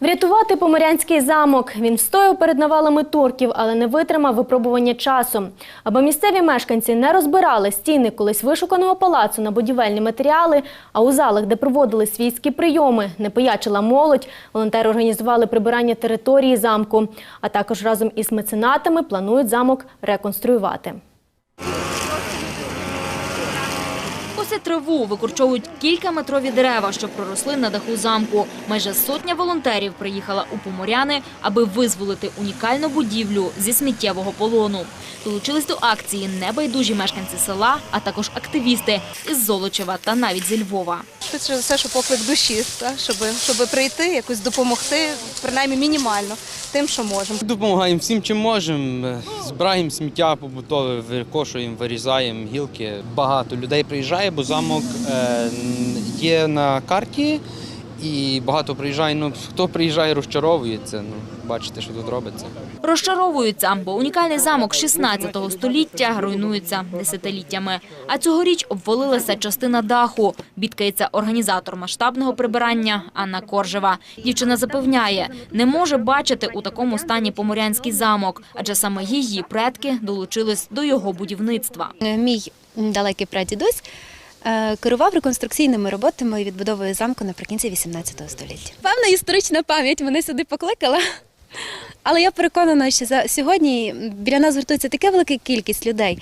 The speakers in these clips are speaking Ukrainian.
Врятувати Поморянський замок. Він встояв перед навалами турків, але не витримав випробування часу. Аби місцеві мешканці не розбирали стіни колись вишуканого палацу на будівельні матеріали, а у залах, де проводили свійські прийоми, не пиячила молодь, волонтери організували прибирання території замку. А також разом із меценатами планують замок реконструювати. Косять траву, викорчовують кількаметрові дерева, що проросли на даху замку. Майже сотня волонтерів приїхала у Поморяни, аби визволити унікальну будівлю зі сміттєвого полону. Долучились до акції небайдужі мешканці села, а також активісти із Золочева та навіть зі Львова. Швидше все, що поклик душі? Щоб, щоб прийти, якось допомогти, принаймні мінімально, тим, що можемо. Допомагаємо всім, чим можемо. Е, Збираємо сміття побутове, викошуємо, вирізаємо гілки. Багато людей приїжджає, бо замок е, є на карті. І багато приїжджає. Ну хто приїжджає, розчаровується. Ну бачите, що тут робиться. Розчаровуються, бо унікальний замок 16 століття руйнується десятиліттями. А цьогоріч обвалилася частина даху. Бідкається організатор масштабного прибирання Анна Коржева. Дівчина запевняє, не може бачити у такому стані Поморянський замок, адже саме її предки долучились до його будівництва. Мій далекий прадідусь керував реконструкційними роботами і відбудовою замку наприкінці 18 століття. Певна історична пам'ять мене сюди покликала. Але я переконана, що за сьогодні біля нас гуртується така велика кількість людей.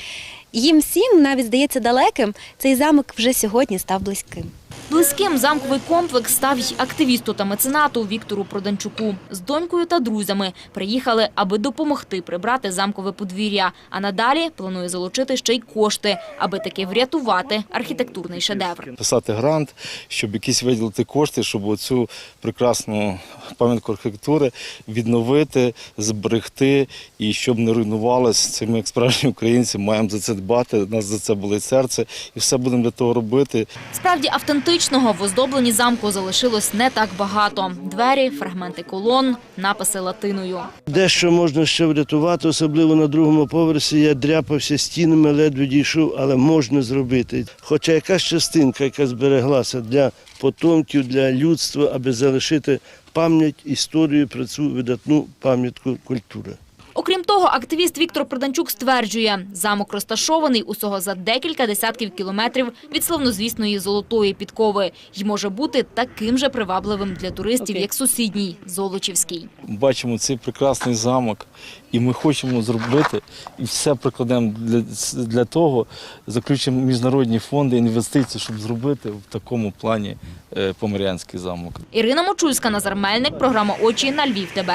Їм всім навіть здається далеким, цей замок вже сьогодні став близьким. Близьким замковий комплекс став й активісту та меценату Віктору Проданчуку. З донькою та друзями приїхали, аби допомогти прибрати замкове подвір'я. А надалі планує залучити ще й кошти, аби таки врятувати архітектурний шедевр. писати грант, щоб якісь виділити кошти, щоб оцю прекрасну пам'ятку архітектури відновити, зберегти і щоб не руйнувалося. Це ми, як справжні українці, маємо за це дбати. У нас за це болить серце, і все будемо для того робити. Справді автентичного в оздобленні замку залишилось не так багато. Двері, фрагменти колон, написи латиною. Дещо можна ще врятувати, особливо на другому поверсі. Я дряпався стінами, ледве дійшов, але можна зробити. Хоча якась частинка, яка збереглася для потомків, для людства, аби залишити пам'ять, історію про цю видатну пам'ятку культури. Окрім того, активіст Віктор Проданчук стверджує, замок розташований усього за декілька десятків кілометрів від славнозвісної золотої підкови й може бути таким же привабливим для туристів, як сусідній Золочівський. Бачимо цей прекрасний замок, і ми хочемо зробити, і все прикладемо для, для того, заключимо міжнародні фонди інвестицій, щоб зробити в такому плані е, Поморянський замок. Ірина Мочульська, Назар Мельник, програма «Очі» на Львів ТБ.